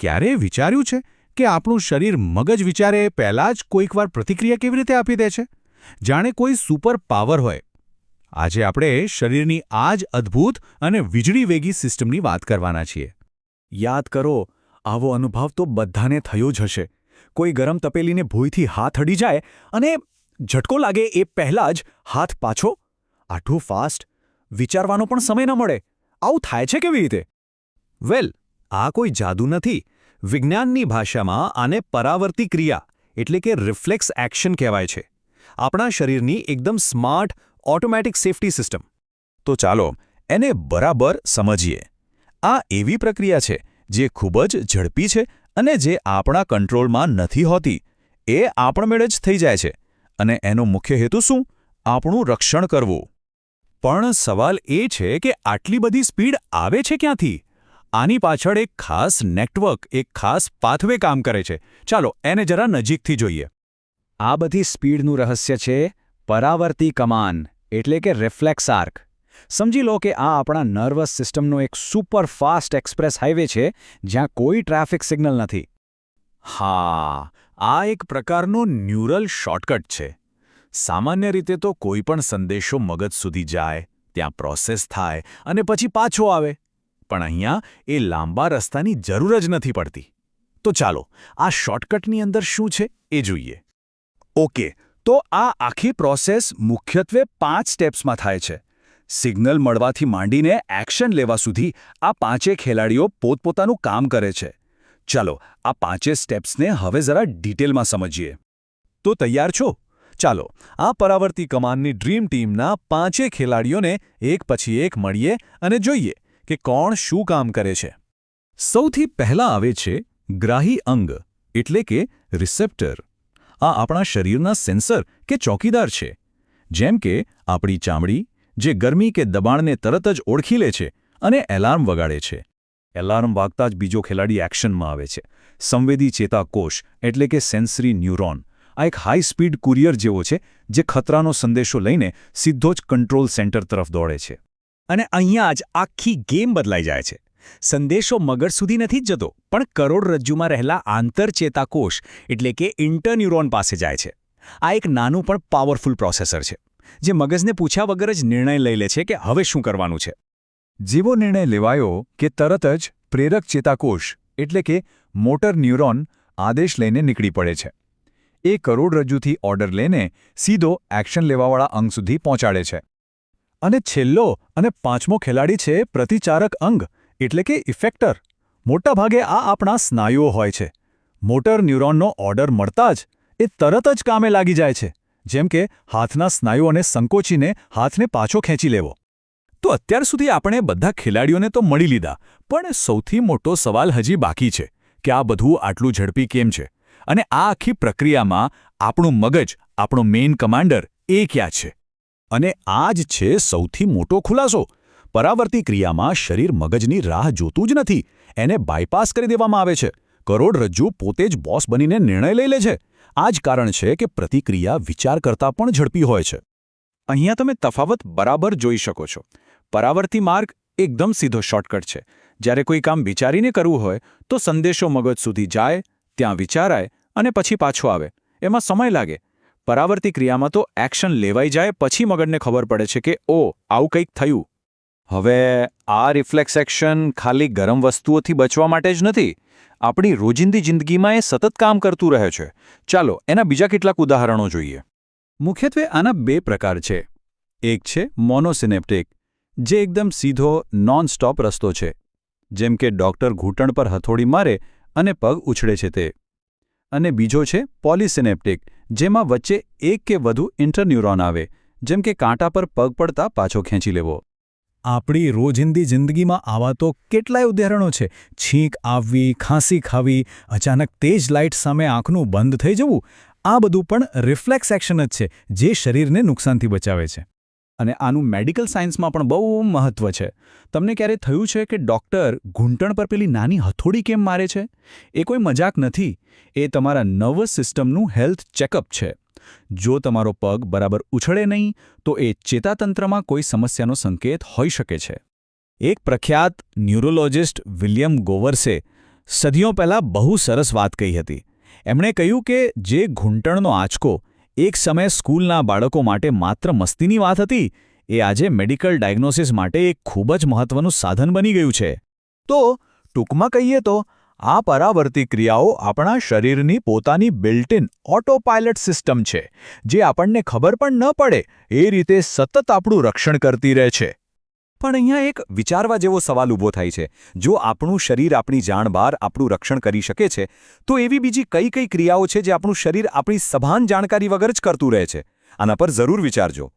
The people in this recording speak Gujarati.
ક્યારેય વિચાર્યું છે કે આપણું શરીર મગજ વિચારે પહેલાં જ કોઈકવાર પ્રતિક્રિયા કેવી રીતે આપી દે છે? જાણે કોઈ સુપર પાવર હોય. આજે આપણે શરીરની આ જ અદ્ભુત અને વીજળી વેગી સિસ્ટમની વાત કરવાના છીએ. યાદ કરો, આવો અનુભવ તો બધાને થયો જ હશે. કોઈ ગરમ તપેલીને ભૂલથી હાથ અડી જાય અને ઝટકો લાગે એ પહેલાં જ હાથ પાછો. આટલું ફાસ્ટ વિચારવાનો પણ સમય ન મળે. આવું થાય છે કેવી રીતે? વેલ આ કોઈ જાદુ નથી. વિજ્ઞાનની ભાષામાં આને પરાવર્તી ક્રિયા એટલે કે રિફ્લેક્સ એક્શન કહેવાય છે. આપણા શરીરની એકદમ સ્માર્ટ, ઓટોમેટિક સેફટી સિસ્ટમ. તો ચાલો એને બરાબર સમજીએ. આ એવી પ્રક્રિયા છે જે ખૂબ જ ઝડપી છે અને જે આપણા કંટ્રોલમાં નથી હોતી. એ આપણમેળે જ થઈ જાય છે. અને એનો મુખ્ય હેતુ શું? આપણું રક્ષણ કરવું. પણ સવાલ એ છે કે આટલી બધી સ્પીડ આવે છે ક્યાંથી? આની પાછળ એક ખાસ નેટવર્ક, એક ખાસ પાથવે કામ કરે છે. ચાલો, એને જરા નજીકથી જોઈએ. આ બધી સ્પીડનું રહસ્ય છે પરાવર્તી કમાન, એટલે કે રિફ્લેક્સ આર્ક. સમજી લો કે આ આપણા નર્વસ સિસ્ટમનો એક સુપર ફાસ્ટ એક્સપ્રેસ હાઇવે છે, જ્યાં કોઈ ટ્રાફિક સિગ્નલ નથી. હા, આ એક પ્રકારનો ન્યુરલ શોર્ટકટ છે. સામાન્ય રીતે તો કોઈ પણ સંદેશો મગજ સુધી જાય, ત્યાં પ્રોસેસ થાય, અને પછી પાછો આવે. પણ અહીંયા એ લાંબા રસ્તાની જરૂર જ નથી પડતી. તો ચાલો, આ શોર્ટકટની અંદર શું છે એ જોઈએ. ઓકે, તો આ આખી પ્રોસેસ મુખ્યત્વે પાંચ સ્ટેપ્સમાં થાય છે. સિગ્નલ મળવાથી માંડીને એક્શન લેવા સુધી આ પાંચે ખેલાડીઓ પોતપોતાનું કામ કરે છે. ચાલો, આ પાંચે સ્ટેપ્સને હવે જરા ડિટેલમાં સમજીએ. તો તૈયાર છો? ચાલો, આ પરાવર્તી કમાનની ડ્રીમ ટીમના પાંચે ખેલાડીઓને એક પછી એક મળીએ અને જોઈએ કે કોણ શું કામ કરે છે? સૌથી પહેલા આવે છે ગ્રાહી અંગ, એટલે કે રિસેપ્ટર. આ આપણા શરીરના સેન્સર કે ચોકીદાર છે. જેમ કે આપણી ચામડી, જે ગરમી કે દબાણને તરત જ ઓળખી લે છે અને એલાર્મ વગાડે છે. એલાર્મ વાગતા જ બીજો ખેલાડી એક્શનમાં આવે છે. સંવેદી ચેતાકોષ, એટલે કે સેન્સરી ન્યુરોન. આ એક હાઈ સ્પીડ કુરિયર જેવો છે, જે ખતરાનો સંદેશો લઈને સીધો જ કંટ્રોલ સેન્ટર તરફ દોડે છે. અને અહીંયા જ આખી ગેમ બદલાઈ જાય છે. સંદેશો મગજ સુધી નથી જ જતો, પણ કરોડરજ્જુમાં રહેલા આંતરચેતાકોષ, એટલે કે ઇન્ટરન્યુરોન પાસે જાય છે. આ એક નાનું પણ પાવરફુલ પ્રોસેસર છે, જે મગજને પૂછ્યા વગર જ નિર્ણય લઈ લે છે કે હવે શું કરવાનું છે. જેવો નિર્ણય લેવાયો કે તરત જ પ્રેરક ચેતાકોષ, એટલે કે મોટર ન્યુરોન, આદેશ લઈને નીકળી પડે છે. એ કરોડરજ્જુથી ઓર્ડર લઈને સીધો એક્શન લેવાવાળા અંગ સુધી પહોંચાડે છે. અને છેલ્લો અને પાંચમો ખેલાડી છે પ્રતિચારક અંગ, એટલે કે ઇફેક્ટર. મોટાભાગે આ આપણા સ્નાયુઓ હોય છે. મોટર ન્યુરોનનો ઓર્ડર મળતા જ એ તરત જ કામે લાગી જાય છે, જેમ કે હાથના સ્નાયુઓને સંકોચીને હાથને પાછો ખેંચી લેવો. તો અત્યાર સુધી આપણે બધા ખેલાડીઓને તો મળી લીધા, પણ સૌથી મોટો સવાલ હજી બાકી છે, કે આ બધું આટલું ઝડપી કેમ છે? અને આ આખી પ્રક્રિયામાં આપણું મગજ, આપણો મેઇન કમાન્ડર એ ક્યાં છે? અને આ જ છે સૌથી મોટો ખુલાસો. પરાવર્તી ક્રિયામાં શરીર મગજની રાહ જોતું જ નથી. એને બાયપાસ કરી દેવામાં આવે છે. કરોડરજ્જુ પોતે જ બોસ બનીને નિર્ણય લઈ લે છે. આ જ કારણ છે કે પ્રતિક્રિયા વિચાર કરતાં પણ ઝડપી હોય છે. અહીંયા તમે તફાવત બરાબર જોઈ શકો છો. પરાવર્તી માર્ગ એકદમ સીધો શોર્ટકટ છે. જ્યારે કોઈ કામ વિચારીને કરવું હોય, તો સંદેશો મગજ સુધી જાય, ત્યાં વિચારાય અને પછી પાછો આવે. એમાં સમય લાગે. પરાવર્તી ક્રિયામાં તો એક્શન લેવાઈ જાય, પછી મગજને ખબર પડે છે કે ઓ આવું કંઈક થયું. હવે આ રિફ્લેક્સ એક્શન ખાલી ગરમ વસ્તુઓથી બચવા માટે જ નથી. આપણી રોજિંદી જિંદગીમાં એ સતત કામ કરતું રહે છે. ચાલો, એના બીજા કેટલાક ઉદાહરણો જોઈએ. મુખ્યત્વે આના બે પ્રકાર છે. એક છે મોનોસિનેપ્ટિક, જે એકદમ સીધો નોન સ્ટોપ રસ્તો છે. જેમ કે ડોક્ટર ઘૂંટણ પર હથોડી મારે અને પગ ઉછળે છે તે. અને બીજો છે પોલિસિનેપ્ટિક, જેમાં વચ્ચે એક કે વધુ ઇન્ટરન્યુરોન આવે, જેમ કે કાંટા પર પગ પડતા પાછો ખેંચી લેવો. આપણી રોજિંદી જિંદગીમાં આવા તો કેટલાય ઉદાહરણો છે. છીંક આવવી, ખાંસી ખાવી, અચાનક તેજ લાઇટ સામે આંખનું બંધ થઈ જવું, આ બધું પણ રિફ્લેક્સ એક્શન જ છે, જે શરીરને નુકસાનથી બચાવે છે. અને આનું મેડિકલ સાયન્સમાં પણ બહુ મહત્વ છે. તમને ક્યારે થયું છે કે ડૉક્ટર ઘૂંટણ પર પેલી નાની હથોડી કેમ મારે છે? એ કોઈ મજાક નથી. એ તમારા નર્વસ સિસ્ટમનું હેલ્થ ચેકઅપ છે. જો તમારો પગ બરાબર ઉછળે નહીં, તો એ ચેતાતંત્રમાં કોઈ સમસ્યાનો સંકેત હોઈ શકે છે. એક પ્રખ્યાત ન્યુરોલોજિસ્ટ વિલિયમ ગોવર્સે સદીઓ પહેલાં બહુ સરસ વાત કહી હતી. એમણે કહ્યું કે જે ઘૂંટણનો આંચકો એક સમયે સ્કૂલના બાળકો માટે માત્ર મસ્તીની વાત હતી, એ આજે મેડિકલ ડાયગ્નોસિસ માટે એક ખૂબ જ મહત્વનું સાધન બની ગયું છે. તો, ટૂંકમાં કહીએ તો, આ પરાવર્તી ક્રિયાઓ આપણા શરીરની પોતાની built in autopilot system છે, જે આપણને ખબર પણ ન પડે, એ રીતે સતત આપણું રક્ષણ કરતી રહે છે. પણ અહીંયા એક વિચારવા જેવો સવાલ ઊભો થાય છે. જો આપણું શરીર આપણી જાણ બહાર આપણું રક્ષણ કરી શકે છે, તો એવી બીજી કઈ કઈ ક્રિયાઓ છે જે આપણું શરીર આપણી સભાન જાણકારી વગર જ કરતું રહે છે? આના પર જરૂર વિચારજો.